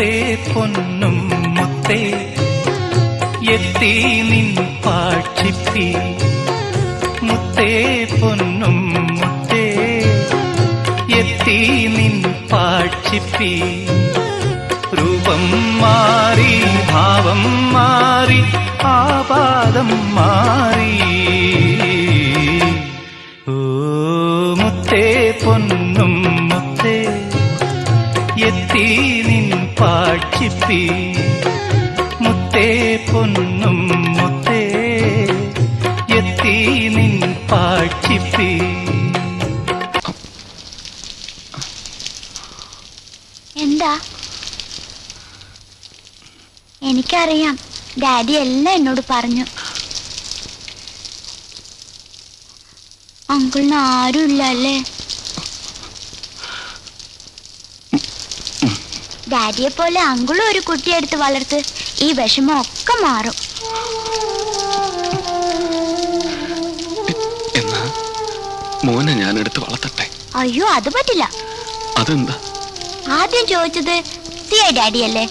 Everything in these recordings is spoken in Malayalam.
മുത്തേ പൊന്നും മുത്തേ എത്തി നിൻ പാക്ഷിപ്പി മുത്തേ പൊന്നും മുത്തേ എത്തി നിൻ പാക്ഷിപ്പി രൂപം മാറി ഭാവം മാറി ആപാദം മാറി ഓ മുത്തേ പൊന്നും മുത്തേ എത്തി നിൻ പാക്ഷിപ്പി മുത്തേ പൊന്നും മുത്തേ എത്തി നിൻ പാക്ഷിപ്പി എന്താ? എനിക്കറിയാം ഡാഡി എല്ലാം എന്നോട് പറഞ്ഞു. അങ്കിളിന് ആരുമില്ല അല്ലേ ഡാഡിയെ പോലെ അങ്കിളും ഒരു കുട്ടിയെടുത്ത് വളർത്ത് ഈ വിഷമം ഒക്കെ മാറും. എന്നാ? മോനെ ഞാൻ എടുത്ത് വളർത്തട്ടെ? അയ്യോ അത് പറ്റില്ല. അതെന്താ? ആദ്യം ചോദിച്ചത് സിഐ ഡാഡിയല്ലേ?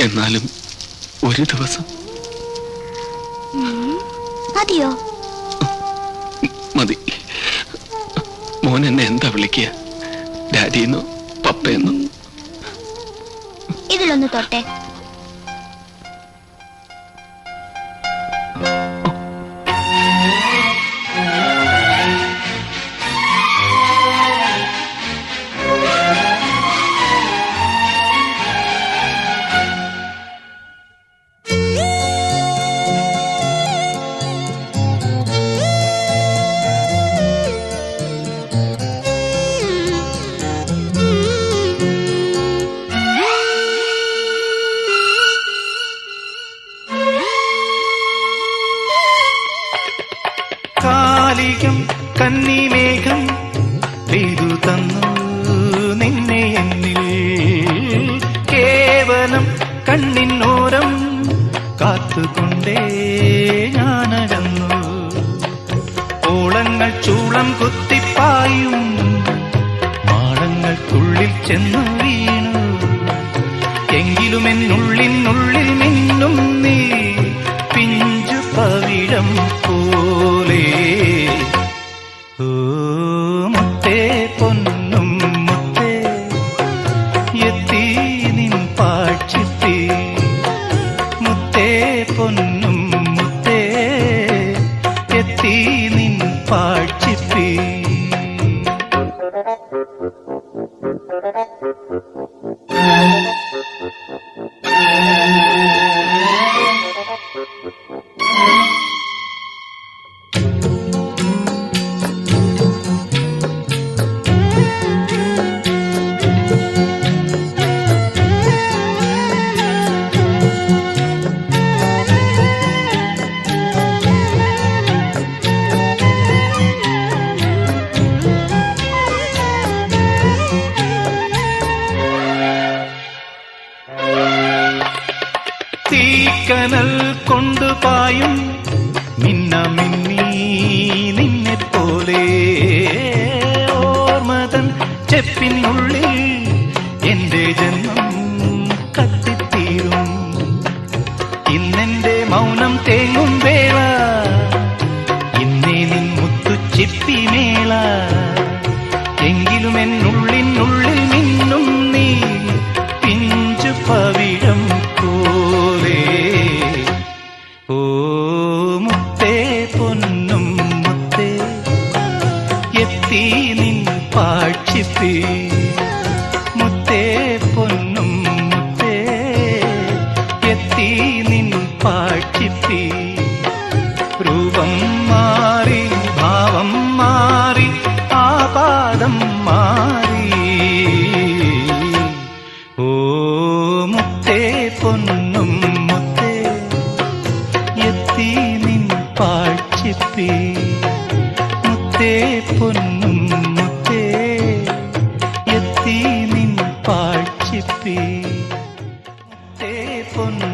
എന്നാലും ഒരു ദിവസം. മതിയോ? മതി. മോൻ എന്നെ എന്താ വിളിക്കുക? ഡാഡിന്നോ പപ്പയെന്നോ ഇതിലൊന്ന് തൊട്ടെ. കാലികം കന്നിമേഘം പെയ്തു തന്നു നിന്നെ എന്നിൽ. കേവലം കണ്ണിനോരം കാത്തുകൊണ്ടേ ഞാനകന്നു. ഓളങ്ങൾ ചൂളം കുത്തിപ്പായും മാളങ്ങൾക്കുള്ളിൽ ചെന്നു വീണു. എങ്കിലും എന്നുള്ളിനുള്ളിൽ നിന്നും നീ പിഞ്ചു പവിഴം പോലെ മുത്തേ കൊണ്ടുപായും മിന്ന മിന്നി നിന്നെ പോലെ ഓർമ്മതൻ ചെപ്പിനുള്ളിൽ എന്റെ ജന്മം കത്തിത്തീരും. ഇന്നെന്റെ മൗനം തേങ്ങും വേള ഇന്നേ നിൻ മുത്തു ചിപ്പിമേള എങ്കിലും എന്നുള്ളിനുള്ളിൽ പാഴ്ചിപ്പി മുത്തേ പൊന്നും മുത്തേ എത്തി നിൻ പാഴ്ചിപ്പി മുത്തേ പൊന്നും